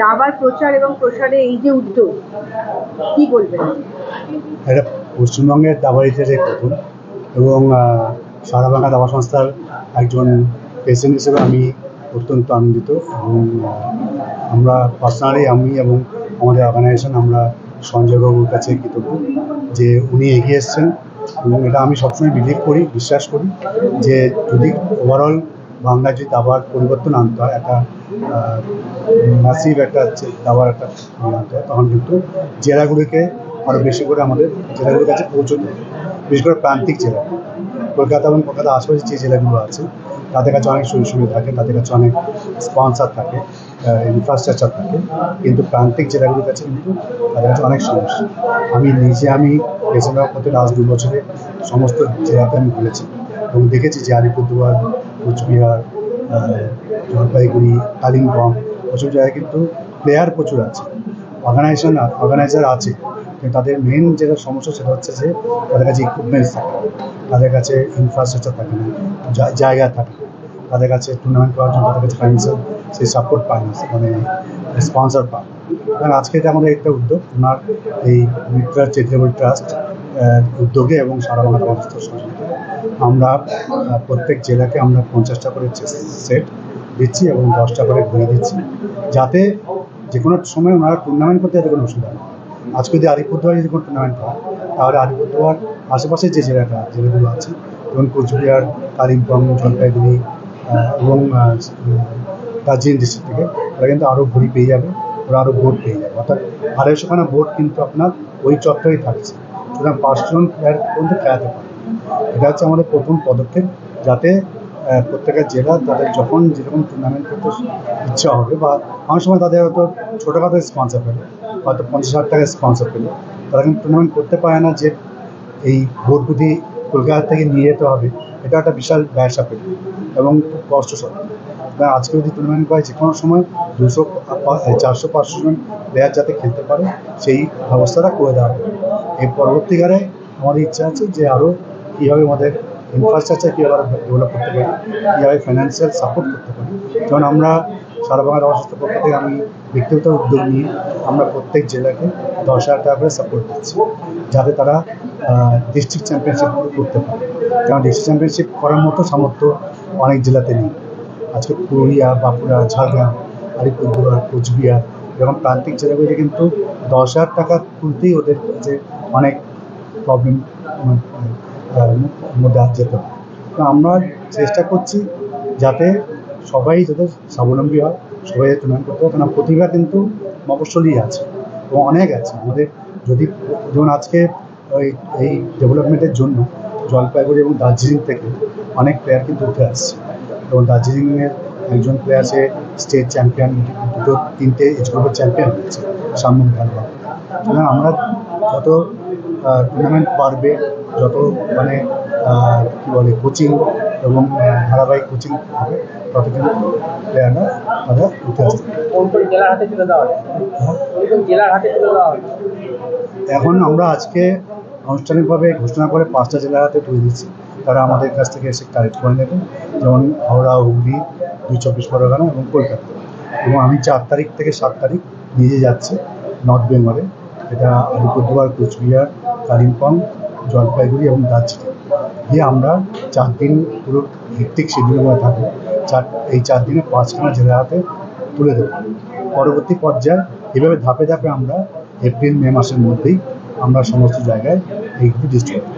দাবার প্রচার এবং প্রসারে এই যে উদ্যোগ, কি বলবেন? এটা পশ্চিমবঙ্গের দাবার ইতিহাসে প্রথম এবং সারা বাংলা দাবা সংস্থার একজন পেশেন্ট হিসেবে আমি অত্যন্ত আনন্দিত এবং আমরা পার্সোনালি আমি এবং আমাদের অর্গানাইজেশন আমরা সঞ্জয় বাবুর কাছে কৃতজ্ঞ যে উনি এগিয়ে এসছেন এবং এটা আমি সবসময় বিলিভ করি, বিশ্বাস করি যে যদি ওভারঅল বাংলা যদি দাবার পরিবর্তন আনতে হয়, একটা ম্যাসিভ একটা দাবার একটা ইয়ে আনতে হয়, তখন কিন্তু জেলাগুলিকে আরও বেশি করে আমাদের জেলাগুলোর কাছে পৌঁছতে বিশেষ করে প্রান্তিক জেলা, কলকাতা এবং কলকাতা আশেপাশে যে জেলাগুলো আছে, তাদের কাছে অনেক সুযোগ সুবিধা থাকে, তাদের কাছে অনেক স্পন্সার থাকে ইনফ্রাস্ট্রাকচার থাকে, কিন্তু প্রান্তিক জেলাগুলোর কাছে কিন্তু তাদের কাছে অনেক সমস্যা। আমি নিজে, আমি প্রেসিডেন্ট হতে লাস্ট দু বছরে সমস্ত জেলাতে আমি ঘুরেছি এবং দেখেছি যে আলিপুরদুয়ার কোচবিহার জলপাইগুড়ি, কালিম্পং, ওসব জায়গায় কিন্তু প্লেয়ার প্রচুর আছে অর্গানাইজেশন অর্গানাইজার আছে। কিন্তু তাদের মেন যেটা সমস্যা সেটা হচ্ছে যে তাদের কাছে ইকুইপমেন্টস থাকে তাদের কাছে ইনফ্রাস্ট্রাকচার থাকে না জায়গা থাকে তাদের কাছে টুর্নামেন্ট করার জন্য তাদের কাছে ফাইন্যান্সিয়াল সেই সাপোর্ট পায় না মানে স্পন্সর পায়। এবং আজকে যে আমাদের একটা উদ্যোগ, ওনার এই মিত্রা চ্যারিটেবল ট্রাস্ট উদ্যোগে এবং সারা বাংলা সংস্কৃতি আমরা প্রত্যেক জেলাকে আমরা পঞ্চাশটা করে সেট দিচ্ছি এবং দশটা করে ঘুরে দিচ্ছি। যাতে যে কোনো সময় ওনারা টুর্নামেন্ট করতে যাতে কোনো অসুবিধা নেই আজকে যদি আলিপুরদুয়ার যদি কোনো টুর্নামেন্ট হয়, তাহলে আলিপুরদুয়ার আশেপাশে যে জেলাটা, জেলাগুলো আছে, যেমন কোচবিহার, কালিম্পং, জলপাইগুড়ি এবং দার্জিলিং ডিস্ট্রিক্ট থেকে ওরা কিন্তু আরও ঘুরি পেয়ে যাবে, ওরা আরও বোট পেয়ে যাবে। অর্থাৎ আড়াইশোখানা বোট কিন্তু আপনার ওই চত্বরেই থাকছে। সুতরাং পাঁচজন প্লেয়ার পর্যন্ত খেলাতে পারে এটা হচ্ছে আমাদের প্রথম পদক্ষেপ যাতে প্রত্যেকের জেলা তাদের যখন যেরকম টুর্নামেন্ট করতে ইচ্ছা হবে বা অনেক সময় তাদের হয়তো ছোটোখাটো স্পন্সার পেলে, হয়তো পঞ্চাশ হাজার টাকা স্পন্সার পেলে, তারা কিন্তু টুর্নামেন্ট করতে পারে না যে এই বোর্ডগুলি কলকাতা থেকে নিয়ে যেতে হবে, এটা একটা বিশাল ব্যবসা পেল এবং খুব কষ্টসাধ্য। আজকে যদি টুর্নামেন্ট হয় যে কোনো সময় দুশো চারশো, পাঁচশো জন প্লেয়ার যাতে খেলতে পারে, সেই ব্যবস্থাটা করে দেওয়া হবে। এর পরবর্তীকালে আমাদের ইচ্ছা আছে যে আরও কীভাবে আমাদের ইনফ্রাস্ট্রাকচার কীভাবে আমরা ডেভেলপ করতে পারি, কীভাবে ফাইন্যান্সিয়াল সাপোর্ট করতে পারি। যেমন আমরা সারা বাংলা অবস্থা পক্ষ থেকে আমি ব্যক্তিগত উদ্যোগ নিয়ে আমরা প্রত্যেক জেলাকে দশ হাজার টাকা করে সাপোর্ট দিচ্ছি, যাতে তারা ডিস্ট্রিক্ট চ্যাম্পিয়নশিপ করতে পারে। কারণ ডিস্ট্রিক্ট চ্যাম্পিয়নশিপ করার মতো সামর্থ্য অনেক জেলাতে নেই। আজকে পুরুলিয়া, বাঁকুড়া, ঝাড়গ্রাম, আলিপুরদুয়ার, কোচবিহার এরকম প্রান্তিক জেলাগুলিতে কিন্তু দশ হাজার টাকা তুলতেই ওদের যে অনেক প্রবলেম মধ্যে আজ যেতে হয় তো আমরা চেষ্টা করছি যাতে সবাই যাতে স্বাবলম্বী হয়, সবাই যাতে টুর্নামেন্ট করতে হয়। কারণ প্রতিভা কিন্তু মফস্বলেই আছে এবং অনেক আছে। আমাদের যদি যেমন আজকে ওই, এই ডেভেলপমেন্টের জন্য জলপাইগুড়ি এবং দার্জিলিং থেকে অনেক প্লেয়ার কিন্তু উঠে আসছে। এবং দার্জিলিংয়ের একজন প্লেয়ার সে স্টেট চ্যাম্পিয়ন দুটো, তিনটে এজ গ্রুপের চ্যাম্পিয়ন হয়েছে, সামনে খেলোয়াড় সুতরাং আমরা যত টুর্নামেন্ট বাড়বে যত মানে কী বলে কোচিং এবং ধারাবাহিক কোচিং হবে তত কিন্তু প্লেয়াররা তারা উঠে দেওয়া হবে এখন আমরা আজকে আনুষ্ঠানিকভাবে ঘোষণা করে পাঁচটা জেলার হাতে তুলে দিচ্ছি। তারা আমাদের কাছ থেকে এসে কালেক্ট করে নেবেন যেমন হাওড়া হুগলি দুই চব্বিশ পরগনা এবং কলকাতা। এবং আমি চার তারিখ থেকে সাত তারিখ নিজে যাচ্ছি নর্থ বেঙ্গলে এটা আলিপুরদুয়ার কোচবিহার, কালিম্পং, জলপাইগুড়ি এবং দার্জিলিং। দিয়ে আমরা চার দিন পুরো ভিত্তিক শিডিউলের মধ্যে থাকব। চার, এই চার দিনে পাঁচখানা জেলার হাতে তুলে দেবো। পরবর্তী পর্যায়ে এভাবে ধাপে ধাপে আমরা এপ্রিল, মে মাসের মধ্যেই আমরা সমস্ত জায়গায় এইগুলি ডিস্ট্রিবিউট